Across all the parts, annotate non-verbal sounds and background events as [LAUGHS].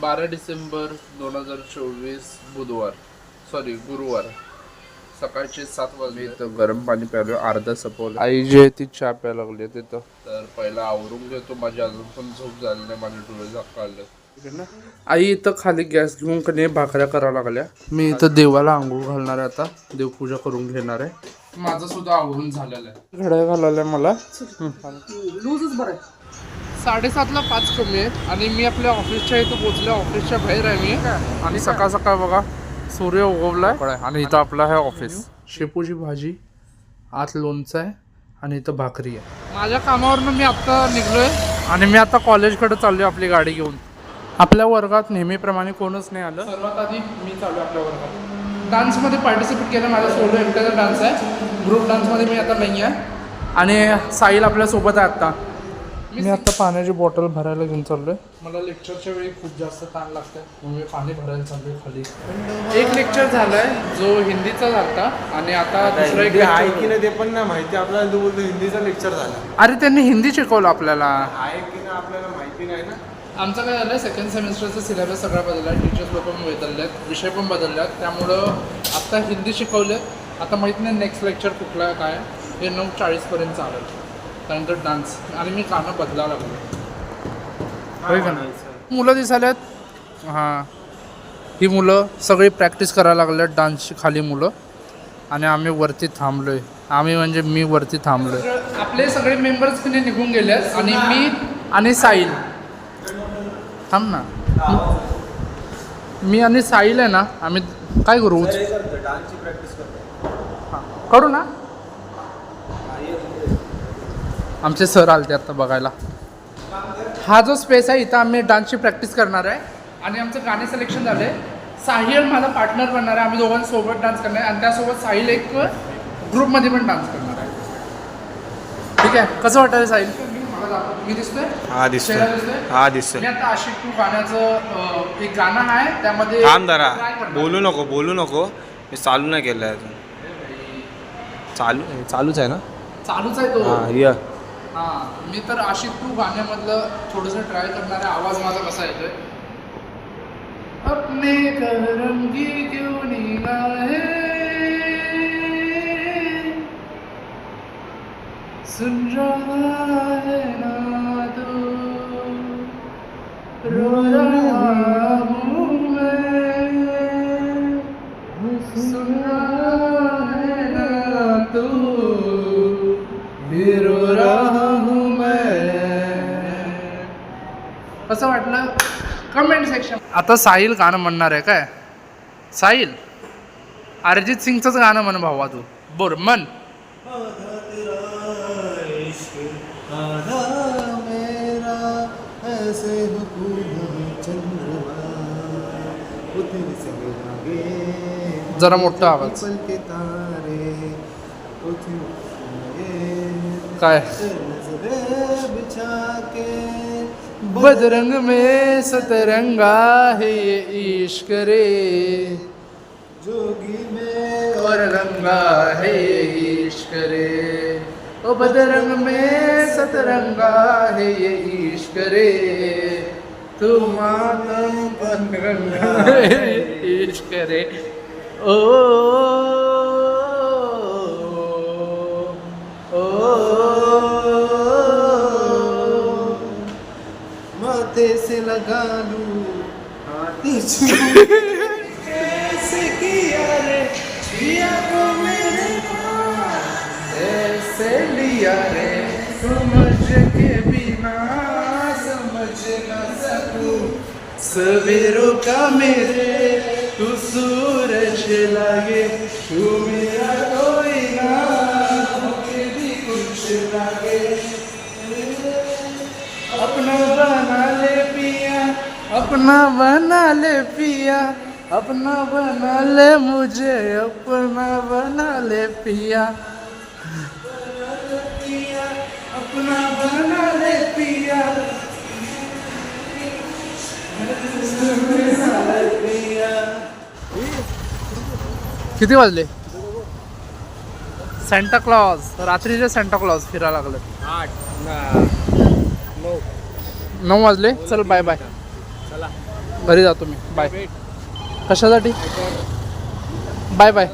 बारा डिसेंबर दोन हजार चोवीस बुधवार सॉरी गुरुवार. सकाळचे सात वाजले. तर गरम पाणी प्यालो अर्धा सपवलं. आई जी आहे ती चहा प्यायला लागली आहे तिथं. तर पहिला आवरून घेतो माझी अजून पण झोप झाली नाही माझे डोळे झाकाळले आई इथं खाली गॅस घेऊन कधी भाकऱ्या करायला लागल्या. मी इथं देवाला आंघोळ घालणार आहे आता. देवपूजा करून घेणार आहे. माझं सुद्धा आवरून झालेलं आहे. घड्या घालायला मला. लूजच बरं आहे. साडेसातला पाच कमी आहे आणि मी आपल्या ऑफिसच्या इथं पोहोचले ऑफिसच्या बाहेर आहे मी. आणि सकाळ सकाळ बघा सूर्य उगवलाय. आणि इथं आपलं आहे ऑफिस शेपूची भाजी आत लोणचं आहे आणि इथं भाकरी आहे. माझ्या कामावरनं मी आत्ता निघलोय. आणि मी आता कॉलेजकडे चाललोय आपली गाडी घेऊन. आपल्या वर्गात नेहमीप्रमाणे कोणच नाही आलं. सर्वात आधी मी चालू आपल्या वर्गात. डान्समध्ये पार्टिसिपेट केलं माझा सोलो एकट्याचा डान्स आहे. ग्रुप डान्समध्ये मी आता नाही आहे आणि साहिल आपल्यासोबत आहे आत्ता. मी आता पाण्याची बॉटल भरायला घेऊन चाललोय. मला लेक्चरच्या वेळी खूप जास्त ताण लागतंय. म्हणून मी पाणी भरायला चाललोय खाली. एक लेक्चर झालाय जो हिंदीचा झाला आणि आता दुसरा एक हिंदी आहे lecture की नाही ते पण नाही माहिती. आपल्याला तू बोलतो हिंदीचा लेक्चर झाला. अरे त्यांनी हिंदी शिकवलं आपल्याला. आहे की नाही आपल्याला माहिती नाही ना? आमचं काय झालं सेकंड सेमिस्टरचा सिलेबस सगळा बदलला टीचर्स लोक पण बदलले आहेत विषय पण बदलले आहेत त्यामुळं आता हिंदी शिकवले आता माहीत नाही नेक्स्ट लेक्चर कुठला आहे काय. हे नऊ चाळीसपर्यंत चालेल. त्यानंतर डान्स आणि मी कानं बदलावं लागलो. होय का? नाही? मुलं दिसाल्यात हां. ही मुलं सगळी प्रॅक्टिस करायला लागल्यात डान्सची खाली मुलं. आणि आम्ही वरती थांबलोय. आम्ही म्हणजे मी वरती थांबलोय. आपले सगळे मेंबर्स किती निघून गेले आणि मी आणि साईल थांब ना. मी आणि साईल आहे ना आम्ही काय करू? डान्सची प्रॅक्टिस करतो हां. करू ना. आमचे सर आलते आता बघायला. हा जो स्पेस आहे इथं आम्ही डान्सची प्रॅक्टिस करणार आहे. आणि आमचं गाणे सिलेक्शन झालं आहे साहिल माझा पार्टनर बनणार आहे. आम्ही दोघांसोबत डान्स करणार आहे. आणि त्यासोबत साहिल एक ग्रुपमध्ये पण डान्स करणार आहे. ठीक आहे? कसं वाटतं साहिल. मी दिसतोय? हा दिसतोय. हा दिसतोय. मी आता आशिक टू गाण्याचं एक गाणं आहे. त्यामध्ये जरा. बोलू नको बोलू नको. मी चालू नाही केलं अजून. चालू चालूच आहे ना? चालूच आहे तो. हा. मी तर आशिक टू गाण्यामधलं थोडंसं ट्राय करणार आहे आवाज माझा कसा येतोय? अपने करंगी क्यों निगाहें सुन रहा है ना तू? रो रहा कसं वाटलं? कमेंट सेक्शन आता साहिल गाणं म्हणणार आहे काय? साहिल अरिजित सिंगचंच गाणं म्हण भावा तू. बोर मन जरा मोठा आवाज. काय? बदरंग में सतरंगा है ये इश्क रे। जोगी में और रंगा है ये इश्क रे। ओ बदरंग में सतरंगा है ये इश्क रे। तू मातम बदरंगा है [LAUGHS] इश्क रे। ओ सवेरों का मेरे तू सूरज लागे तू मेरे अपना बना ले पिया अपना बना ले मुझे अपना बना ले पिया। अपना बना ले पिया। किती वाजले? सेंटा क्लॉज रात्रीचे सेंटा क्लॉज फिरायला लागले आठ नऊ. नऊ वाजले? चल बाय बाय चला. घरी जातो मी. बाय कशासाठी? बाय बाय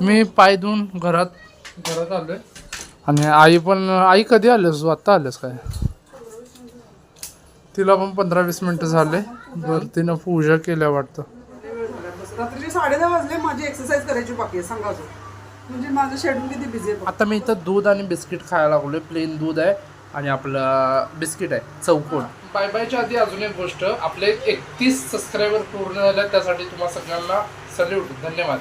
मी पाय धुवून घरात घरात आलोय. आणि आई पण आई कधी आलीस? तू आत्ता आलीस काय? तिला पण पंधरा वीस मिनटं झाले. बरं तिनं पूजा केल्या वाटतं. रात्रीचे साडे दहा वाजले. माझी एक्सरसाइज करायची बाकी आहे. सांगा म्हणजे माझं शेड्यूल किती बिझी आहे आता मी इथं दूध आणि बिस्किट खायला लागलोय. प्लेन दूध आहे आणि आपलं बिस्किट आहे. चौकोन. बाय बायच्या आधी अजून एक गोष्ट आपले एकतीस सबस्क्रायबर पूर्ण झाल्या त्यासाठी तुम्हाला सगळ्यांना सल्यूट धन्यवाद.